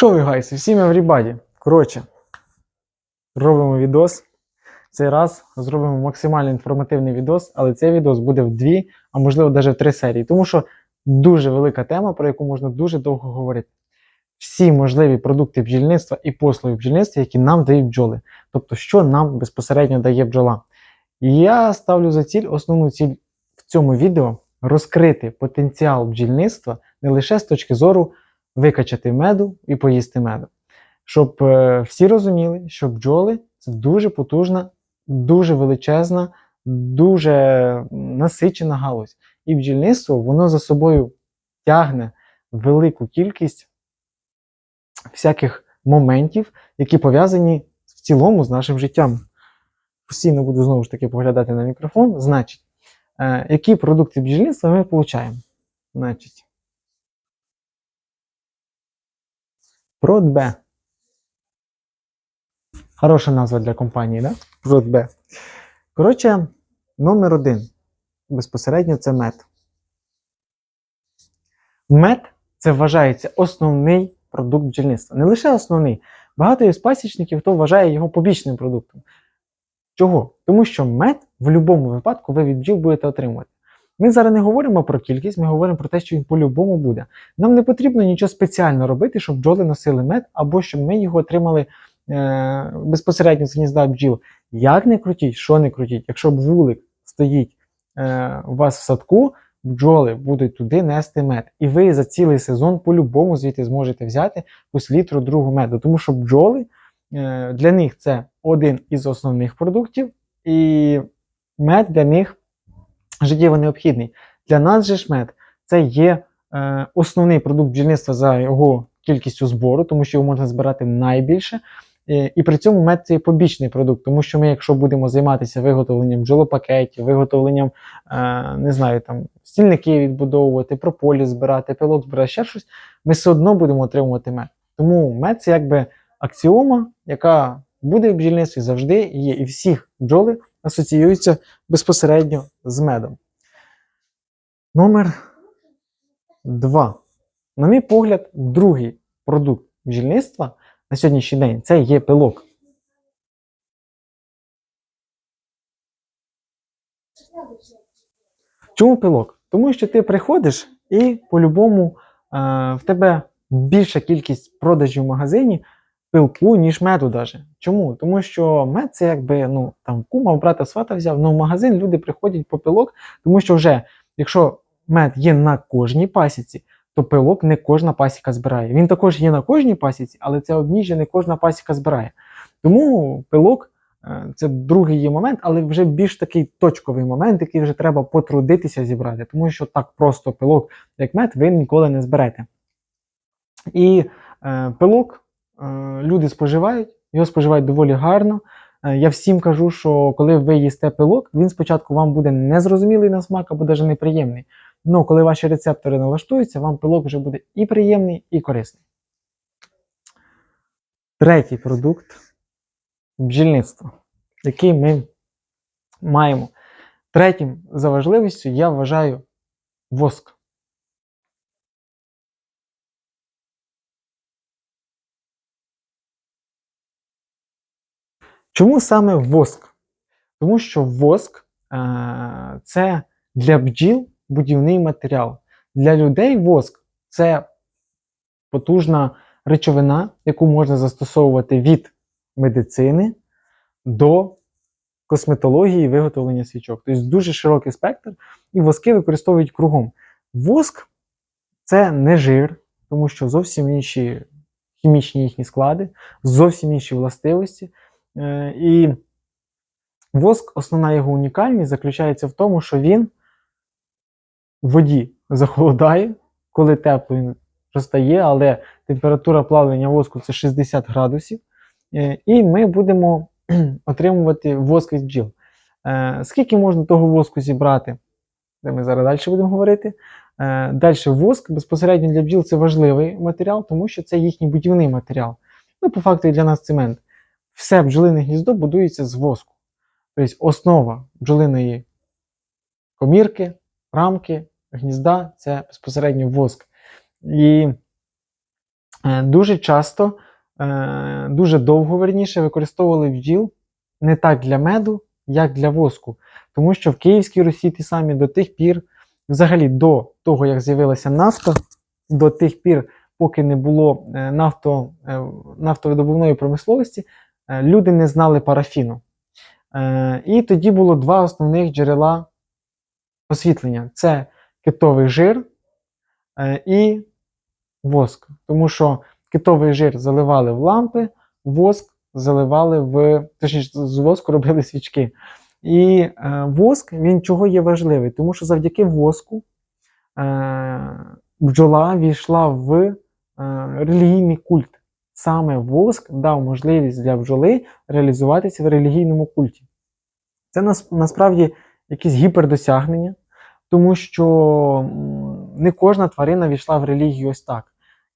Що ви гайси, всім everybody. Коротше, робимо відос. Цей раз зробимо максимально інформативний відос, але цей відос буде в дві, а можливо навіть в три серії, тому що дуже велика тема, про яку можна дуже довго говорити. Всі можливі продукти бджільництва і послуги бджільництва, які нам дають бджоли. Тобто, що нам безпосередньо дає бджола. Я ставлю за ціль, основну ціль в цьому відео розкрити потенціал бджільництва не лише з точки зору викачати меду і поїсти меду. Щоб е, всі розуміли, що бджоли це дуже потужна, дуже величезна, дуже насичена галузь. І бджільництво воно за собою тягне велику кількість всяких моментів, які пов'язані в цілому з нашим життям. Постійно буду знову ж таки поглядати на мікрофон. Значить, е, які продукти бджільництва ми отримуємо? Значить, ProdB. Хороша назва для компанії, да? ProdB. Коротше, номер один. Безпосередньо це мед. Мед це вважається основний продукт бджільництва. Не лише основний. Багато є пасічників, хто вважає його побічним продуктом. Чого? Тому що мед в будь-якому випадку ви від бджіл будете отримувати. Ми зараз не говоримо про кількість, ми говоримо про те, що він по-любому буде. Нам не потрібно нічого спеціально робити, щоб бджоли носили мед, або щоб ми його отримали е- безпосередньо з гнізда бджіл. Як не крутіть, що не крутіть, якщо вулик стоїть е- у вас в садку, бджоли будуть туди нести мед. І ви за цілий сезон по-любому звідти зможете взяти ось літру другу меду. Тому що бджоли е- для них це один із основних продуктів, і мед для них життєво необхідний. Для нас же ж мед це є е, основний продукт бджільництва за його кількістю збору, тому що його можна збирати найбільше. Е, і при цьому мед це є побічний продукт, тому що ми, якщо будемо займатися виготовленням бджолопакетів, виготовленням, е, не знаю, там стільники відбудовувати, прополіс збирати, пилок збирати, ще щось, ми все одно будемо отримувати мед. Тому мед це якби аксіома, яка буде в бджільництві завжди є, і всіх бджоли асоціюються безпосередньо з медом. Номер два. На мій погляд, другий продукт бджільництва на сьогоднішній день це є пилок. Чому пилок? Тому що ти приходиш і по-любому е, в тебе більша кількість продажів в магазині пилку, ніж меду даже. Чому? Тому що мед це якби ну там кума, брата свата взяв, але в магазин люди приходять по пилок, тому що вже, якщо мед є на кожній пасіці, то пилок не кожна пасіка збирає. Він також є на кожній пасіці, але це обніжжя не кожна пасіка збирає. Тому пилок е, це другий є момент, але вже більш такий точковий момент, який вже треба потрудитися зібрати, тому що так просто пилок, як мед, ви ніколи не зберете. І е, пилок люди споживають, його споживають доволі гарно. Е, Я всім кажу, що коли ви їсте пилок, він спочатку вам буде незрозумілий на смак або навіть неприємний. Ну, коли ваші рецептори налаштуються, вам пилок вже буде і приємний, і корисний. Третій продукт бджільництва, який ми маємо. Третім за важливістю я вважаю воск. Чому саме воск? Тому що воск е- це для бджіл будівний матеріал. Для людей воск це потужна речовина, яку можна застосовувати від медицини до косметології і виготовлення свічок. Тобто дуже широкий спектр, і воски використовують кругом. Воск це не жир, тому що зовсім інші хімічні їхні склади, зовсім інші властивості. Е, І воск, основна його унікальність заключається в тому, що він в воді захолодає, коли тепло він розтає, але температура плавлення воску це 60 градусів. Е, І ми будемо отримувати воск від бджіл. Е, Скільки можна того воску зібрати? Це ми зараз далі будемо говорити. Далі воск безпосередньо для бджіл це важливий матеріал, тому що це їхній будівний матеріал. Ну, по факту і для нас цемент. Все бджолине гніздо будується з воску. Тобто основа бджолиної комірки, рамки, гнізда це безпосередньо воск. І е, дуже часто, е, дуже довго верніше використовували бджіл не так для меду, як для воску. Тому що в Київській Русі ті самі до тих пір, взагалі до того, як з'явилася нафта, до тих пір, поки не було е, нафто, нафтовидобувної промисловості, люди не знали парафіну. Е, І тоді було два основних джерела освітлення: це китовий жир е, і воск. Тому що китовий жир заливали в лампи, воск заливали в. Точніше, з воску робили свічки. І е, воск він чого є важливий? Тому що завдяки воску е, бджола війшла в е, релігійний культ. Саме воск дав можливість для бджоли реалізуватися в релігійному культі. Це насправді якісь гіпердосягнення, тому що не кожна тварина війшла в релігію ось так.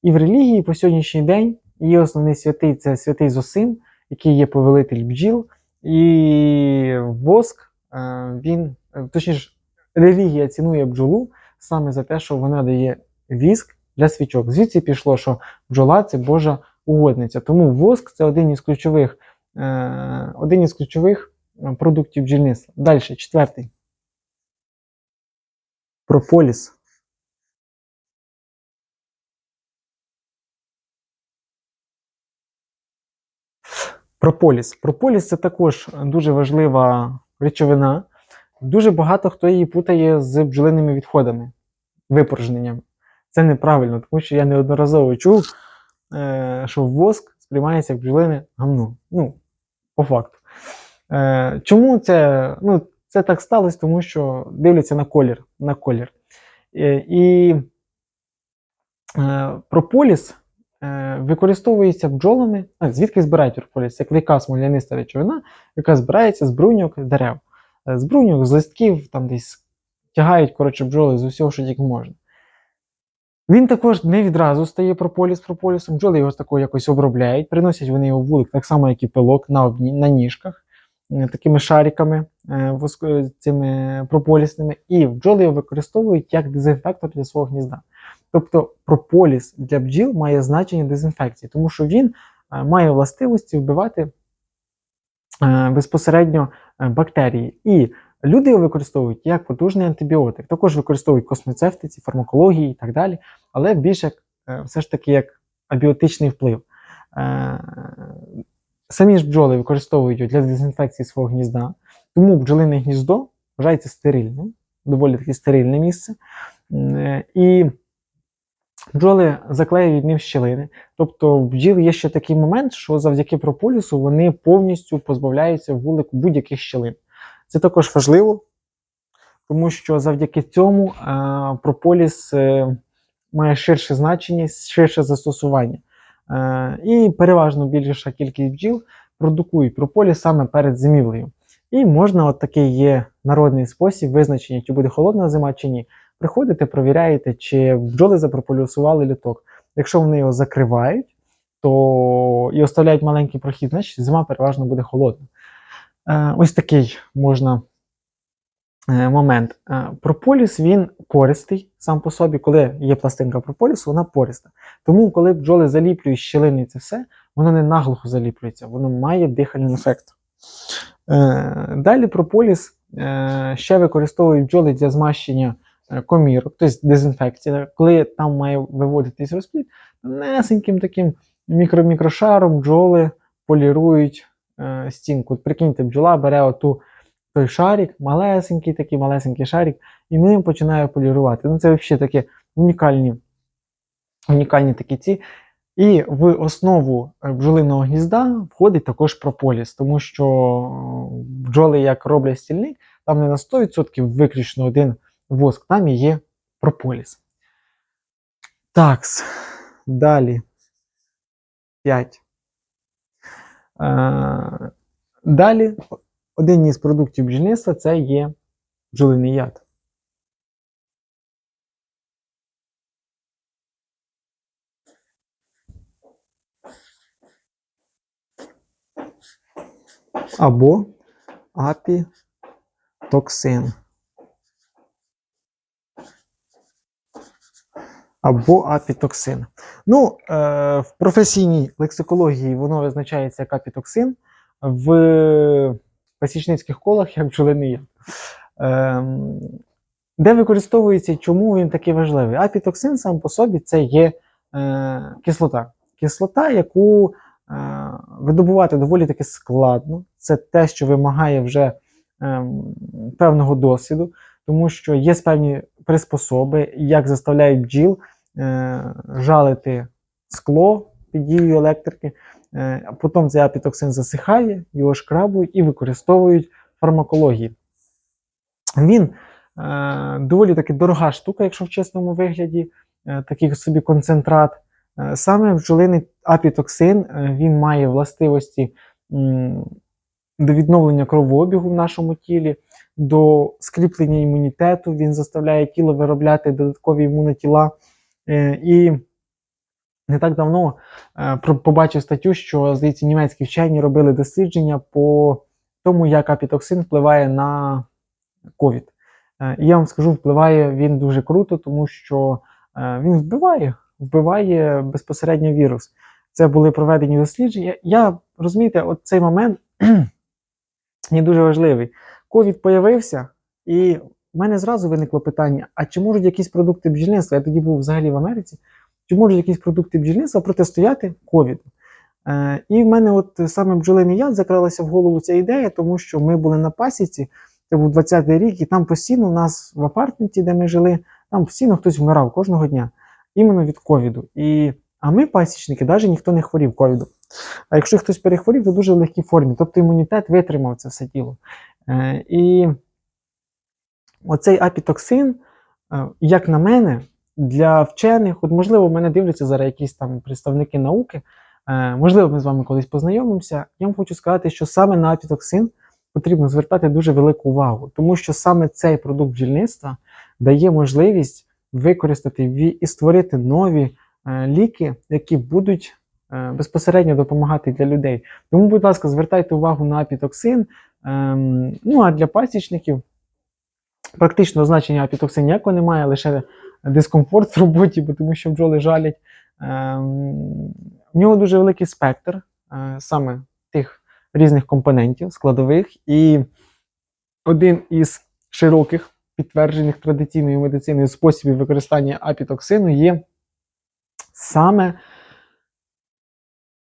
І в релігії по сьогоднішній день є основний святий це святий Зосим, який є повелитель бджіл, і воск, е, він, е, точніше, релігія цінує бджолу саме за те, що вона дає віск для свічок. Звідси пішло, що бджола це Божа угодниця. Тому воск це один із ключових, е, один із ключових е, продуктів бджільництва. Далі, четвертий. Прополіс. Прополіс. Прополіс це також дуже важлива речовина. Дуже багато хто її путає з бджолиними відходами, випорожненням. Це неправильно, тому що я неодноразово чув, що воск сприймається як бджолине гамно. Ну, по факту. Е, Чому це? Ну, це так сталося, тому що дивляться на колір. На колір. Е, І е, прополіс е, використовується бджолами. А, звідки збирають прополіс? Це клейка смоляниста речовина, яка збирається з бруньок дерев. Е, З бруньок, з листків, там десь тягають коротше, бджоли з усього, що тільки можна. Він також не відразу стає прополіс прополісом. Бджоли його такого якось обробляють, приносять вони його вулик, так само, як і пилок на, на ніжках, е, такими шариками е, цими прополісними. І бджоли його використовують як дезінфектор для свого гнізда. Тобто прополіс для бджіл має значення дезінфекції, тому що він е, має властивості вбивати е, безпосередньо е, бактерії. І люди використовують як потужний антибіотик. Також використовують космецевтиці, фармакології і так далі, але більше все ж таки як абіотичний вплив. Е, Самі ж бджоли використовують для дезінфекції свого гнізда, тому бджолине гніздо вважається стерильним, доволі таки стерильне місце. Е, І бджоли заклеюють ним щілини. Тобто в бджіл є ще такий момент, що завдяки прополісу вони повністю позбавляються вулику будь-яких щілин. Це також важливо, тому що завдяки цьому е, прополіс е, має ширше значення, ширше застосування. Е, і переважно більша кількість бджіл продукують прополіс саме перед зимівлею. І можна, от такий є народний спосіб визначення, чи буде холодна зима, чи ні. Приходите, провіряєте, чи бджоли запрополісували літок. Якщо вони його закривають, то і оставляють маленький прохід, значить зима переважно буде холодна. Е, ось такий можна е, момент. Е, прополіс він пористий сам по собі, коли є пластинка прополісу, вона пориста. Тому, коли бджоли заліплюють щілини це все, воно не наглухо заліплюється, воно має дихальний ефект. Далі прополіс ще використовують бджоли для змащення комірок, тобто дезінфекція. Коли там має виводитись розплід, несеньким таким мікро-мікрошаром бджоли полірують е, стінку. Прикиньте, бджола бере оту той шарик, малесенький такий малесенький шарик, і ним починає полірувати. Ну, це взагалі такі унікальні, унікальні такі ці. І в основу е, бджолиного гнізда входить також прополіс, тому що е, бджоли, як роблять стільник, там не на 100% виключно один воск, там є прополіс. Так, далі. 5. Е, далі, один із продуктів бджільництва це є бджолиний яд. або апітоксин. Або апітоксин. Ну, е, в професійній лексикології воно визначається як апітоксин, в пасічницьких колах як бджолиний. Ем, де використовується і чому він такий важливий? Апітоксин сам по собі це є е, кислота. Кислота, яку е, видобувати доволі таки складно. Це те, що вимагає вже е, певного досвіду, тому що є певні приспособи, як заставляють бджіл е, жалити скло під дією електрики. Е, потім цей апітоксин засихає, його шкрабують і використовують в фармакології. Він е, доволі таки дорога штука, якщо в чесному вигляді, такий собі концентрат. Саме бджолиний апітоксин він має властивості до відновлення кровообігу в нашому тілі, до скріплення імунітету. Він заставляє тіло виробляти додаткові імунотіла. Е, І не так давно е, побачив статтю, що, здається, німецькі вчені робили дослідження по тому, як апітоксин впливає на ковід. Е, І я вам скажу, впливає він дуже круто, тому що він вбиває, вбиває безпосередньо вірус. Це були проведені дослідження. Я розумієте, от цей момент є дуже важливий. Ковід появився, і в мене зразу виникло питання: а чи можуть якісь продукти бджільництва? Я тоді був взагалі в Америці. Чи можуть якісь продукти бджільництва протистояти ковіду? Е, і в мене от саме бджолиний яд закралася в голову ця ідея, тому що ми були на пасіці, це був 20-й рік, і там постійно у нас в апартменті, де ми жили, там постійно хтось вмирав кожного дня, іменно від ковіду. І, а ми, пасічники, навіть ніхто не хворів ковідом. А якщо хтось перехворів, то дуже в легкій формі. Тобто імунітет витримав це все тіло. Е, і оцей апітоксин, е, як на мене, для вчених, от можливо, мене дивляться зараз якісь там представники науки. Е, можливо, ми з вами колись познайомимося. Я вам хочу сказати, що саме на апітоксин потрібно звертати дуже велику увагу, тому що саме цей продукт бджільництва дає можливість використати і створити нові е, ліки, які будуть безпосередньо допомагати для людей. Тому, будь ласка, звертайте увагу на апітоксин. Ем, ну а для пасічників практично значення апітоксин ніякого немає, лише дискомфорт в роботі, бо тому що бджоли жалять. Ем, в нього дуже великий спектр е, саме тих різних компонентів, складових, і один із широких підтверджених традиційною медициною способів використання апітоксину є саме,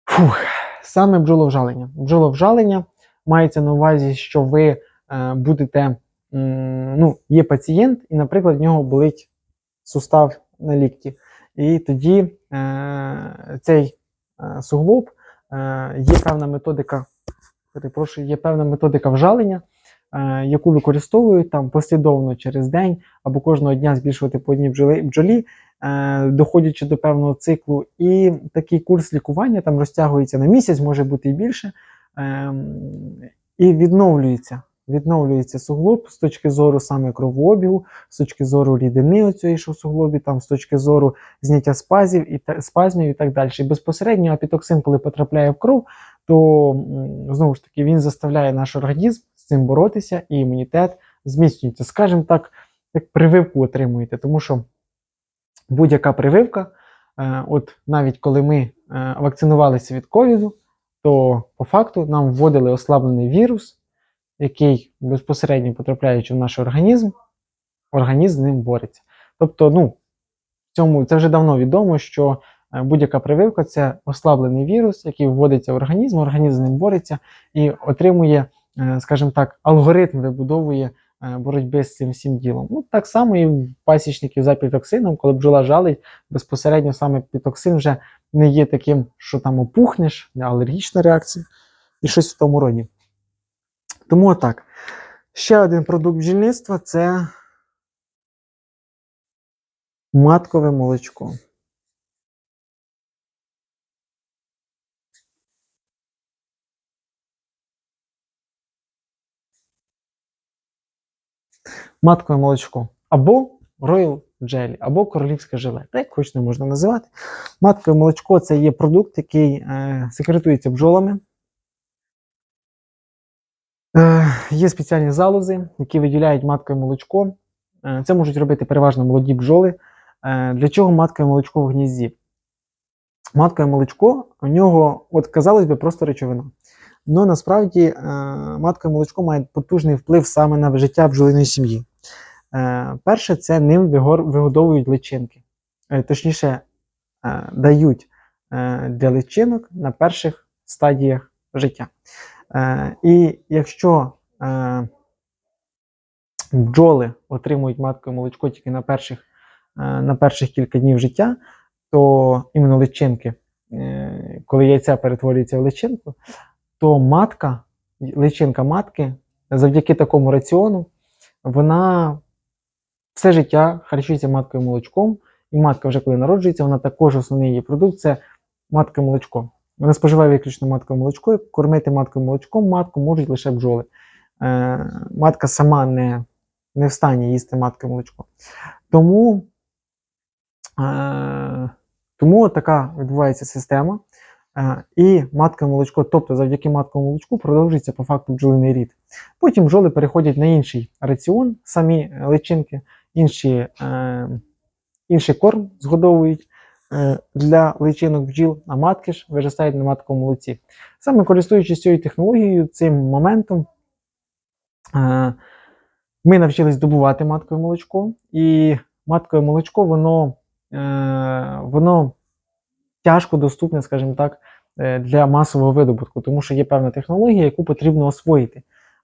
фух, саме бджоловжалення. Бджоловжалення мається на увазі, що ви е, будете, ну, є пацієнт, і, наприклад, в нього болить сустав на лікті. І тоді е, цей е, суглоб е, є певна методика, перепрошую, є певна методика вжалення, е, яку використовують там послідовно через день або кожного дня збільшувати по одній бджолі, бджолі е, доходячи до певного циклу. І такий курс лікування там розтягується на місяць, може бути і більше, е, і відновлюється. Відновлюється суглоб з точки зору саме кровообігу, з точки зору рідини оцієї, що в суглобі, там, з точки зору зняття спазів і спазмів і так далі. І безпосередньо апітоксин, коли потрапляє в кров, то знову ж таки він заставляє наш організм з цим боротися, і імунітет зміцнюється. Скажімо так, як прививку отримуєте, тому що будь-яка прививка, е, от навіть коли ми е, вакцинувалися від ковіду, то по факту нам вводили ослаблений вірус, який безпосередньо потрапляючи в наш організм, організм з ним бореться. Тобто, ну, цьому це вже давно відомо, що е, будь-яка прививка це ослаблений вірус, який вводиться в організм, організм з ним бореться і отримує, е, скажімо так, алгоритм вибудовує е, боротьби з цим всім ділом. Ну, так само і в пасічників за пітоксином, коли бджола жалить, безпосередньо саме пітоксин вже не є таким, що там опухнеш, не алергічна реакція і щось в тому роді. Тому отак. Ще один продукт бджільництва це маткове молочко. Маткове молочко. Або Royal Jelly, або королівське желе. Так хоч не можна називати. Маткове молочко це є продукт, який е, секретується бджолами. Е, Є спеціальні залози, які виділяють маткове молочко. Е, Це можуть робити переважно молоді бджоли. Е, Для чого матка і молочко в гнізді? Матка і молочко у нього, от казалось би, просто речовина. Але насправді е, матка і молочко мають потужний вплив саме на життя бджолиної сім'ї. Перше, це ним вигодовують личинки. Точніше, дають для личинок на перших стадіях життя. Е, І якщо е, бджоли отримують матку і молочко тільки на перших, е, на перших кілька днів життя, то іменно личинки, коли яйця перетворюється в личинку, то матка, личинка матки, завдяки такому раціону, вона все життя харчується маткою молочком, і матка, вже коли народжується, вона також основний її продукт це матка і молочко. Вона споживає виключно матку і молочко, і кормити маткою і молочком матку можуть лише бджоли. Е, матка сама не, не в стані їсти матку і молочко. Тому, е, тому така відбувається система. Е, і матка-молочко, тобто завдяки і молочку продовжується по факту бджолиний рід. Потім бджоли переходять на інший раціон, самі личинки, інші, е, інший корм згодовують для личинок бджіл, а матки ж виростають на матковому молоці. Саме користуючись цією технологією, цим моментом, е, ми навчились добувати маткове молочко, і маткове молочко, воно, е, воно тяжко доступне, скажімо так, е, для масового видобутку, тому що є певна технологія, яку потрібно освоїти.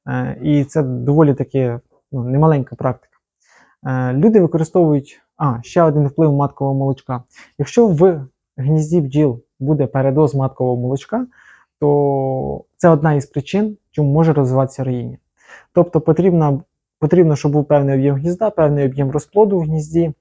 Е, І це доволі таки ну, немаленька практика. Е, Люди використовують а, ще один вплив маткового молочка. Якщо в гнізді бджіл буде передоз маткового молочка, то це одна із причин, чому може розвиватися роїння. Тобто потрібно, потрібно, щоб був певний об'єм гнізда, певний об'єм розплоду в гнізді,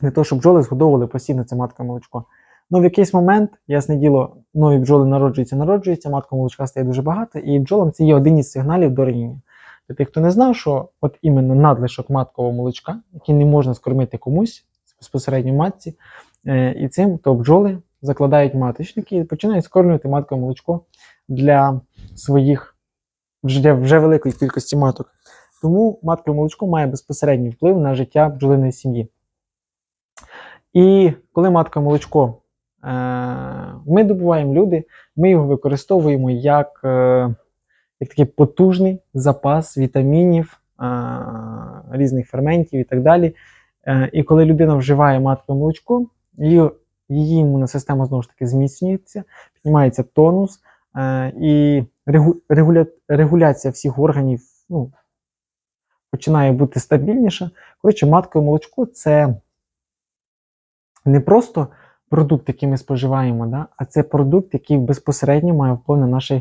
для того, щоб бджоли згодовували постійно це матка молочко. Ну, в якийсь момент, ясне діло, нові бджоли народжуються, народжуються, матка молочка стає дуже багато, і бджолам це є один із сигналів до роїння. Для тих, хто не знав, що от іменно надлишок маткового молочка, який не можна скормити комусь безпосередньо матці, е, і цим то бджоли закладають маточники і починають скормлювати маткове молочко для своїх вже, вже великої кількості маток. Тому маткове молочко має безпосередній вплив на життя бджолиної сім'ї. І коли матка молочко е, ми добуваємо люди, ми його використовуємо як, е, як такий потужний запас вітамінів, різних ферментів і так далі. Е, і коли людина вживає маткове молочко, її, імунна система знову ж таки зміцнюється, піднімається тонус е, і регуля, регуляція всіх органів ну, починає бути стабільніша. Коротше, маткове молочко це не просто продукт, який ми споживаємо, да, а це продукт, який безпосередньо має вплив на наш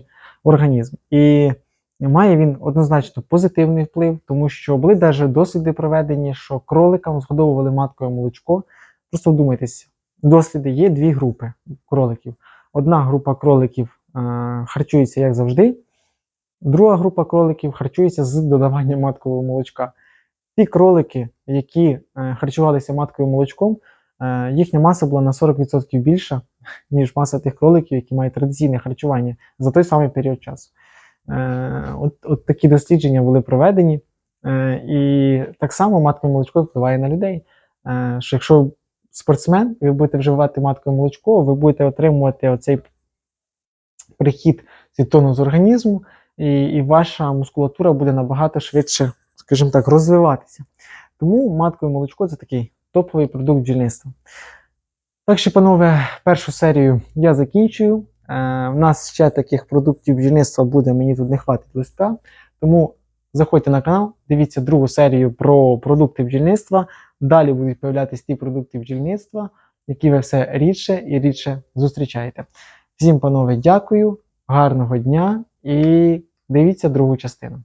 організм. І має він однозначно позитивний вплив, тому що були навіть досліди проведені, що кроликам згодовували маткове молочко. Просто вдумайтесь, досліди є дві групи кроликів. Одна група кроликів е, харчується як завжди, друга група кроликів харчується з додаванням маткового молочка. Ті кролики, які е, харчувалися матковим молочком, е, їхня маса була на 40% більша, ніж маса тих кроликів, які мають традиційне харчування за той самий період часу. Е, От, от такі дослідження були проведені. Е, І так само маткове молочко впливає на людей. Е, Що якщо спортсмен, ви будете вживати маткове молочко, ви будете отримувати оцей прихід цитону з організму, і, і ваша мускулатура буде набагато швидше, скажімо так, розвиватися. Тому маткове молочко це такий топовий продукт бджільництва. Так що, панове, першу серію я закінчую. Е, в нас ще таких продуктів бджільництва буде, мені тут не хватить листа. Тому заходьте на канал, дивіться другу серію про продукти бджільництва. Далі будуть появлятися ті продукти бджільництва, які ви все рідше і рідше зустрічаєте. Всім, панове, дякую, гарного дня і дивіться другу частину.